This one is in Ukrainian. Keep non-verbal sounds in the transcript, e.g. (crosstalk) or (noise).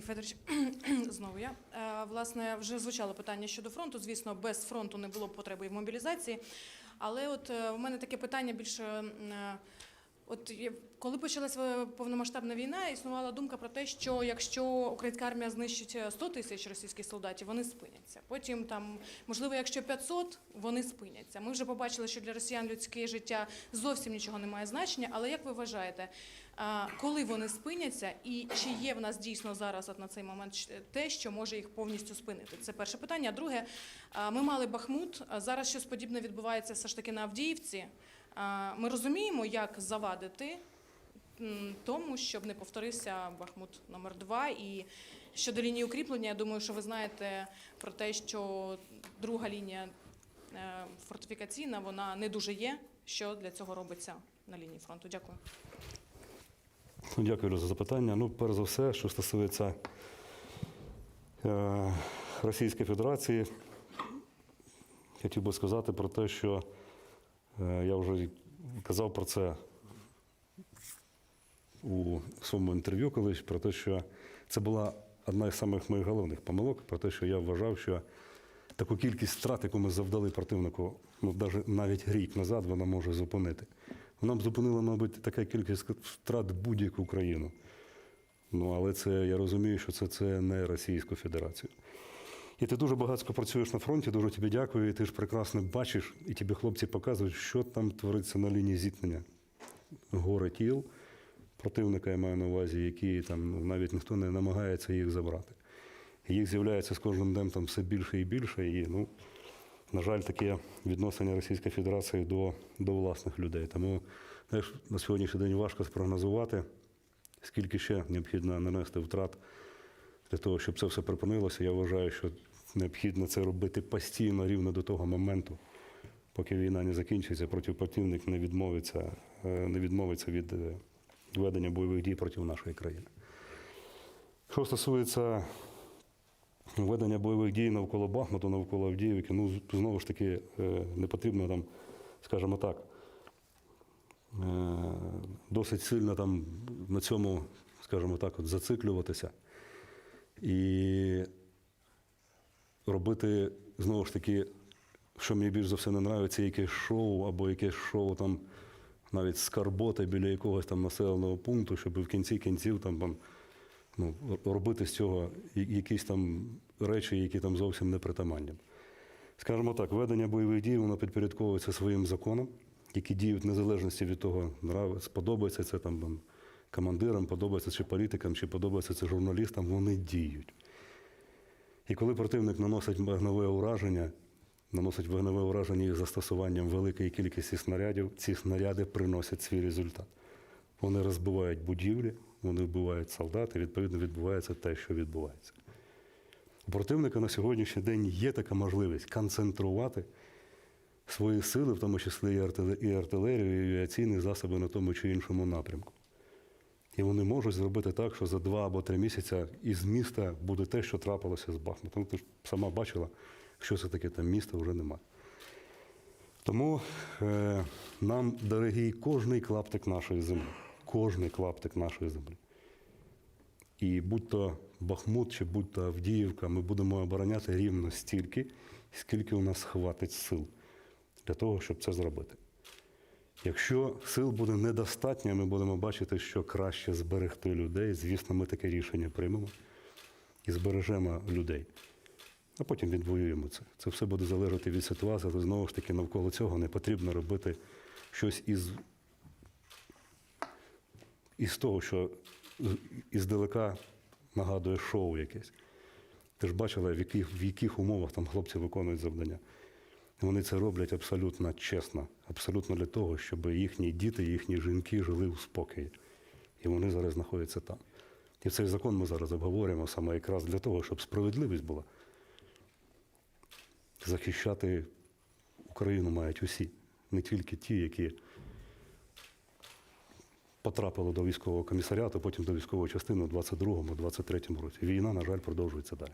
Сергій Федорович, (clears throat) знову я. Е, Власне, вже звучало питання щодо фронту. Звісно, без фронту не було б потреби в мобілізації. Але от в мене таке питання більше. Е, От коли почалася повномасштабна війна, існувала думка про те, що якщо українська армія знищить е, 100 тисяч російських солдатів, вони спиняться. Потім там, можливо, якщо 500, вони спиняться. Ми вже побачили, що для росіян людське життя зовсім нічого не має значення. Але як ви вважаєте, коли вони спиняться, і чи є в нас дійсно зараз от на цей момент те, що може їх повністю спинити? Це перше питання. Друге, ми мали Бахмут. Зараз щось подібне відбувається все ж таки на Авдіївці. Ми розуміємо, як завадити тому, щоб не повторився Бахмут номер 2 І щодо лінії укріплення, я думаю, що ви знаєте про те, що друга лінія е, фортифікаційна, вона не дуже є. Що для цього робиться на лінії фронту? Дякую. Дякую за запитання. Ну, перш за все, що стосується е, Російської Федерації, хотів би сказати про те, що я вже казав про це у своєму інтерв'ю колись, про те, що це була одна із самих моїх головних помилок, про те, що я вважав, що таку кількість втрат, яку ми завдали противнику, ну, навіть рік назад, вона може зупинити. Вона б зупинила, мабуть, така кількість втрат будь-яку країну. Ну, але це я розумію, що це, це не Російську Федерацію. І ти дуже багатько працюєш на фронті, дуже тобі дякую, і ти ж прекрасно бачиш, і тобі хлопці показують, що там твориться на лінії зіткнення. Гори тіл противника, я маю на увазі, які там ну, навіть ніхто не намагається їх забрати. І їх з'являється з кожним днем там все більше і більше. І, ну, на жаль, таке відношення Російської Федерації до, до власних людей. Тому знаєш, на сьогоднішній день важко спрогнозувати, скільки ще необхідно нанести втрат для того, щоб це все припинилося. Я вважаю, що необхідно це робити постійно рівно до того моменту, поки війна не закінчиться, проти противник не відмовиться, е, не відмовиться від е, ведення бойових дій проти нашої країни. Що стосується ведення бойових дій навколо Бахмуту, навколо Авдіївки, ну знову ж таки, е, не потрібно там, скажімо так, досить сильно там на цьому, скажімо так, от зациклюватися і робити знову ж таки, що мені більш за все не подобається, якесь шоу або якесь шоу там навіть скарбота біля якогось там населеного пункту, щоб в кінці кінців там, там ну, робити з цього якісь там речі, які там зовсім не притаманні. Скажімо так, ведення бойових дій воно підпорядковується своїм законам, які діють в незалежності від того, сподобається це там командирам, подобається чи політикам, чи подобається це журналістам, вони діють. І коли противник наносить вогневе ураження, наносить вогневе ураження із застосуванням великої кількості снарядів, ці снаряди приносять свій результат. Вони розбивають будівлі, вони вбивають солдат, і відповідно відбувається те, що відбувається. У противника на сьогоднішній день є така можливість концентрувати свої сили, в тому числі і артилерію, і авіаційні засоби на тому чи іншому напрямку. І вони можуть зробити так, що за два або три місяці із міста буде те, що трапилося з Бахмутом. Ти ж сама бачила, що це таке там міста вже немає. Тому е, нам дорогий кожний клаптик нашої землі. Кожний клаптик нашої землі. І будь-то Бахмут чи будь-то Авдіївка, ми будемо обороняти рівно стільки, скільки у нас хватить сил для того, щоб це зробити. Якщо сил буде недостатньо, ми будемо бачити, що краще зберегти людей. Звісно, ми таке рішення приймемо і збережемо людей. А потім відвоюємо це. Це все буде залежати від ситуації, то знову ж таки навколо цього не потрібно робити щось із, із того, що іздалека нагадує шоу якесь. Ти ж бачила, в яких, в яких умовах там хлопці виконують завдання. Вони це роблять абсолютно чесно, абсолютно для того, щоб їхні діти, їхні жінки жили у спокої. І вони зараз знаходяться там. І цей закон ми зараз обговорюємо саме якраз для того, щоб справедливість була. Захищати Україну мають усі, не тільки ті, які потрапили до військового комісаріату, потім до військової частини у 22-23 році. Війна, на жаль, продовжується далі.